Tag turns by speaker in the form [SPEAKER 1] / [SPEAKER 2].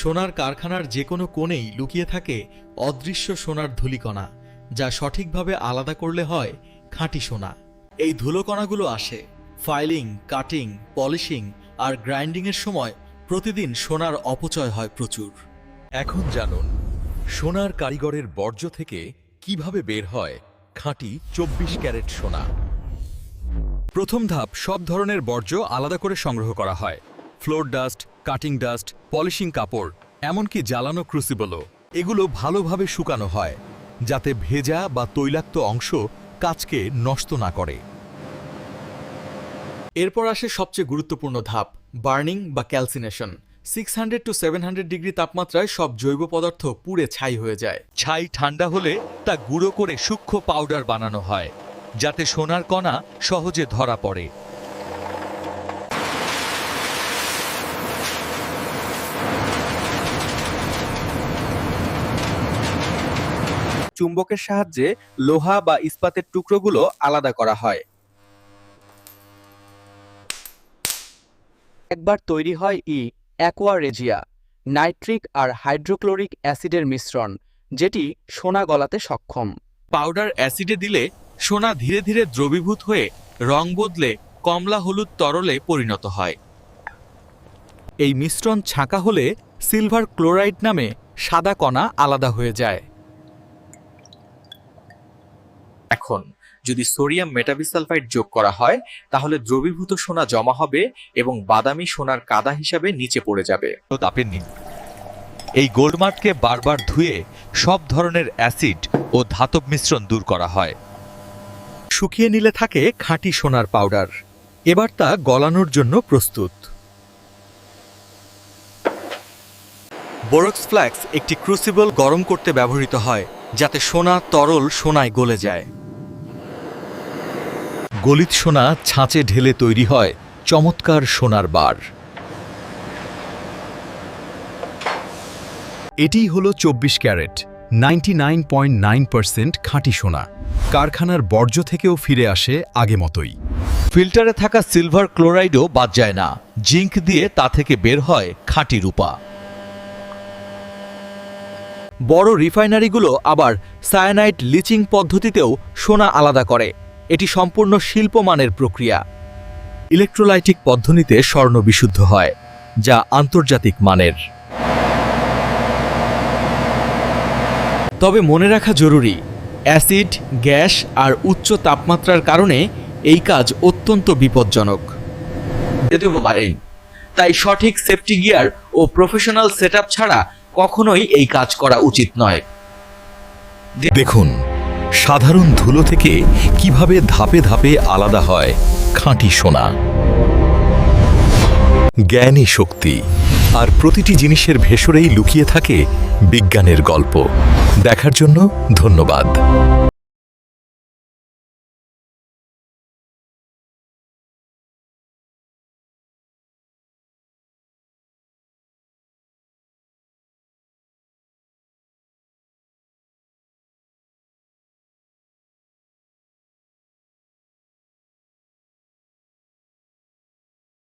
[SPEAKER 1] সোনার কারখানার যে কোনো কোণেই লুকিয়ে থাকে অদৃশ্য সোনার ধূলিকণা, যা সঠিকভাবে আলাদা করলে হয় খাঁটি সোনা। এই ধুলোকণাগুলো আসে ফাইলিং, কাটিং, পলিশিং আর গ্রাইন্ডিংয়ের সময় প্রতিদিন সোনার অপচয় হয় প্রচুর।
[SPEAKER 2] এখন জানুন, সোনার কারিগরের বর্জ্য থেকে কীভাবে বের হয় খাঁটি চব্বিশ ক্যারেট সোনা। প্রথম ধাপ, সব ধরনের বর্জ্য আলাদা করে সংগ্রহ করা হয়। Floor dust cutting dust, polishing কাপড়, এমনকি জ্বালানো ক্রুসিবলও। এগুলো ভালোভাবে শুকানো হয়, যাতে ভেজা বা তৈলাক্ত অংশ কাজকে নষ্ট না করে।
[SPEAKER 1] এরপর আসে সবচেয়ে গুরুত্বপূর্ণ ধাপ, বার্নিং বা calcination. Six hundred to seven hundred degree তাপমাত্রায় সব জৈব পদার্থ পুড়ে ছাই হয়ে যায়।
[SPEAKER 2] ছাই ঠান্ডা হলে তা গুঁড়ো করে সূক্ষ্ম পাউডার বানানো হয়, যাতে সোনার কণা সহজে ধরা পড়ে।
[SPEAKER 3] চুম্বকের সাহায্যে লোহা বা ইস্পাতের টুকরোগুলো আলাদা করা হয়। একবার তৈরি হয় ই অ্যাকোয়ারেজিয়া, নাইট্রিক আর হাইড্রোক্লোরিক অ্যাসিডের মিশ্রণ, যেটি সোনা গলাতে সক্ষম।
[SPEAKER 1] পাউডার অ্যাসিডে দিলে সোনা ধীরে ধীরে দ্রবীভূত হয়ে রং বদলে কমলা হলুদ তরলে পরিণত হয়। এই মিশ্রণ ছাঁকা হলে সিলভার ক্লোরাইড নামে সাদা কণা আলাদা হয়ে যায়। এখন যদি সোডিয়াম মেটাবিসালফাইড যোগ করা হয়, তাহলে দ্রবীভূত সোনা জমা হবে এবং বাদামি সোনার কাদা হিসাবে নিচে পড়ে যাবে।
[SPEAKER 2] তো তাপের নিন। এই গোল্ডমার্ককে বারবার ধুয়ে সব ধরনের অ্যাসিড ও ধাতব মিশ্রণ দূর করা হয়।
[SPEAKER 1] শুকিয়ে নিলে থাকে খাঁটি সোনার পাউডার। এবার তা গলানোর জন্য প্রস্তুত। বোরক্স ফ্ল্যাক্স একটি ক্রুসিবল গরম করতে ব্যবহৃত হয়, যাতে সোনা তরল সোনায় গলে যায়।
[SPEAKER 2] গলিত সোনা ছাঁচে ঢেলে তৈরি হয় চমৎকার সোনার বার। এটিই হলো চব্বিশ ক্যারেট নাইনটি খাঁটি সোনা। কারখানার বর্জ্য থেকেও ফিরে আসে আগে মতোই। ফিল্টারে থাকা সিলভার ক্লোরাইডও বাদ যায় না, জিঙ্ক দিয়ে তা থেকে বের হয় খাঁটি রূপা।
[SPEAKER 1] বড় রিফাইনারিগুলো আবার সায়ানাইট লিচিং পদ্ধতিতেও সোনা আলাদা করে। এটি সম্পূর্ণ শিল্পমানের প্রক্রিয়া।
[SPEAKER 2] ইলেকট্রোলাইটিক পদ্ধতিতে স্বর্ণ বিশুদ্ধ হয় যা আন্তর্জাতিক মানের।
[SPEAKER 1] তবে মনে রাখা জরুরি অ্যাসিড গ্যাস আর উচ্চ তাপমাত্রার কারণে এই কাজ অত্যন্ত বিপজ্জনক। তাই সঠিক সেফটি গিয়ার ও প্রফেশনাল সেটআপ ছাড়া কখনোই এই কাজ করা উচিত নয়।
[SPEAKER 2] দেখুন সাধারণ ধুলো থেকে কীভাবে ধাপে ধাপে আলাদা হয়, খাঁটি সোনা। জ্ঞানী শক্তি আর প্রতিটি জিনিসের ভেষরেই লুকিয়ে থাকে বিজ্ঞানের গল্প। দেখার জন্য ধন্যবাদ।